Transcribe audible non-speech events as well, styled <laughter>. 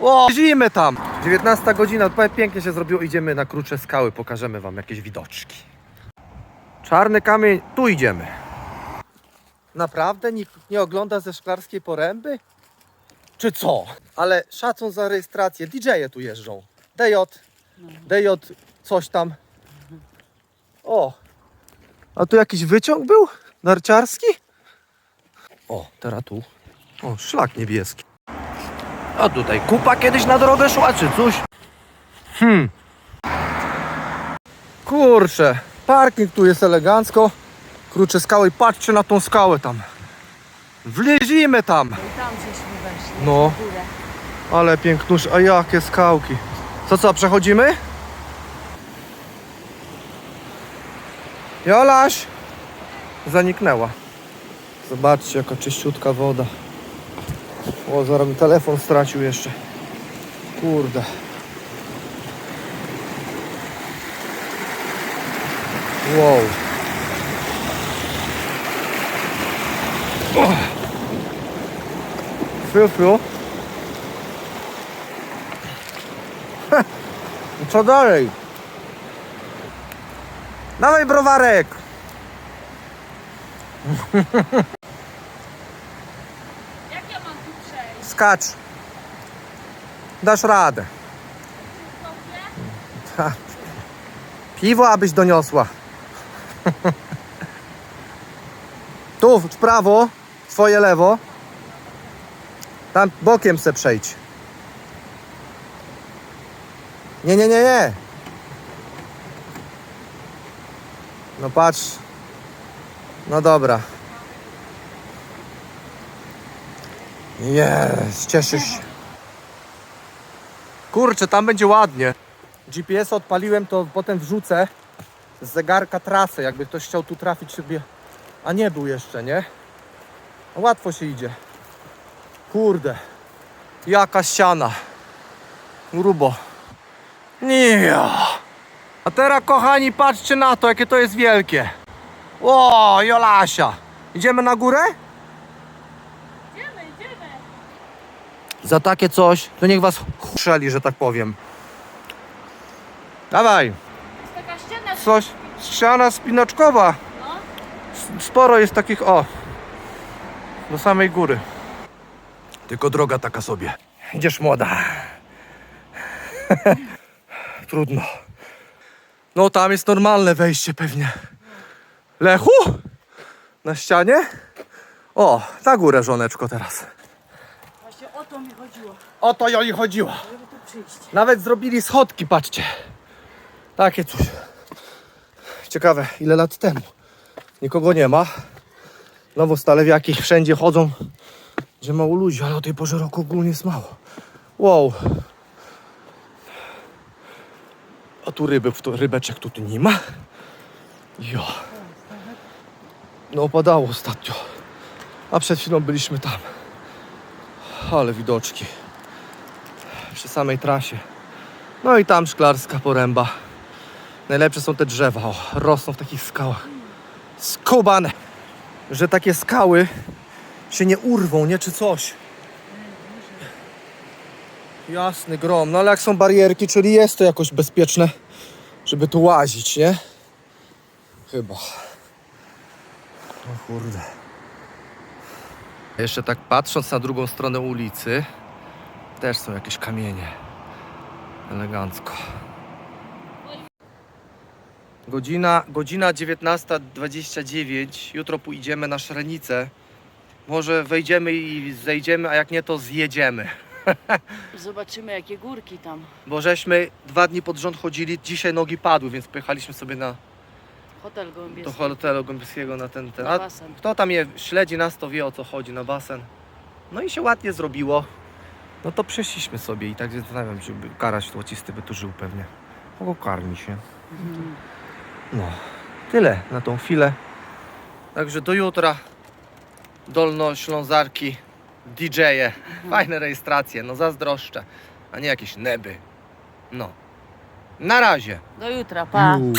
O, zimy tam. 19 godzina, pięknie się zrobiło. Idziemy na krótsze skały, pokażemy wam jakieś widoczki. Czarny kamień, tu idziemy. Naprawdę nikt nie ogląda ze szklarskiej poręby? Czy co? Ale szacun za rejestrację. DJ-e tu jeżdżą. DJ, DJ, coś tam. O, a tu jakiś wyciąg był? Narciarski? O, teraz tu. O, szlak niebieski. A tutaj kupa kiedyś na drogę szła, czy coś? Hmm. Kurczę, parking tu jest elegancko. Krótsze skały, patrzcie na tą skałę tam. Wlezimy tam. I tam żeśmy weszli. No. Ale pięknusz, a jakie skałki. Co, co, przechodzimy? Jolaś! Zaniknęła. Zobaczcie, jaka czyściutka woda. O, zaraz mi telefon stracił jeszcze. Kurde. Wow. Fiu, fiu. I Co dalej? Dawaj browarek! <laughs> Jak ja mam tu przejść? Skacz. Dasz radę. Ha. Piwo abyś doniosła. <laughs> Tu w prawo, twoje lewo. Tam bokiem se przejdź. Nie, nie, nie, nie. No patrz. No dobra. Jest, cieszysz się. Kurczę, tam będzie ładnie. GPS odpaliłem, to potem wrzucę z zegarka trasę, jakby ktoś chciał tu trafić sobie, a nie był jeszcze, nie? Łatwo się idzie. Kurde, jaka ściana. Grubo. Nie. A teraz, kochani, patrzcie na to, jakie to jest wielkie. O, Jolasia. Idziemy na górę? Idziemy, idziemy. Za takie coś, to niech was chrzeli, że tak powiem. Dawaj. Jest taka ściana. Coś, ściana spinaczkowa. No. S- Sporo jest takich, o, do samej góry. Tylko droga taka sobie. Idziesz młoda. <laughs> Trudno. No tam jest normalne wejście pewnie. Lechu? Na ścianie? O, na górę żoneczko teraz. O to mi chodziło, tu. Nawet zrobili schodki, patrzcie. Takie coś. Ciekawe, ile lat temu. Nikogo nie ma. Nowo stalewiaki wszędzie chodzą, że mało ludzi, ale o tej porze roku ogólnie jest mało. Wow. A tu ryby, w to, rybeczek tu, tu nie ma. Jo. No opadało ostatnio. A przed chwilą byliśmy tam. Ale widoczki przy samej trasie. No i tam szklarska poręba. Najlepsze są te drzewa, o, rosną w takich skałach. Skubane! Że takie skały się nie urwą, nie czy coś. Jasny grom, no ale jak są barierki, czyli jest to jakoś bezpieczne, żeby tu łazić, nie? Chyba. O kurde. Jeszcze tak patrząc na drugą stronę ulicy, też są jakieś kamienie. Elegancko. Godzina, godzina 19.29. Jutro pójdziemy na Szrenicę. Może wejdziemy i zejdziemy, a jak nie, to zjedziemy. <laughs> Zobaczymy jakie górki tam. Bo żeśmy dwa dni pod rząd chodzili, dzisiaj nogi padły, więc pojechaliśmy sobie na, Hotel do Gołębieski. hotelu Gąbieskiego na ten... ten. Na A basen. kto tam je śledzi nas, to wie o co chodzi, na basen. No i się ładnie zrobiło. No to przeszliśmy sobie i tak zastanawiam się, by karaś złocisty by tu żył pewnie. Kogo karmi się. Mhm. No, tyle na tą chwilę. Także do jutra. Dolnoślązarki, DJ-e. Fajne rejestracje, no zazdroszczę. A nie jakieś neby. No. Na razie. Do jutra, pa. Uuu.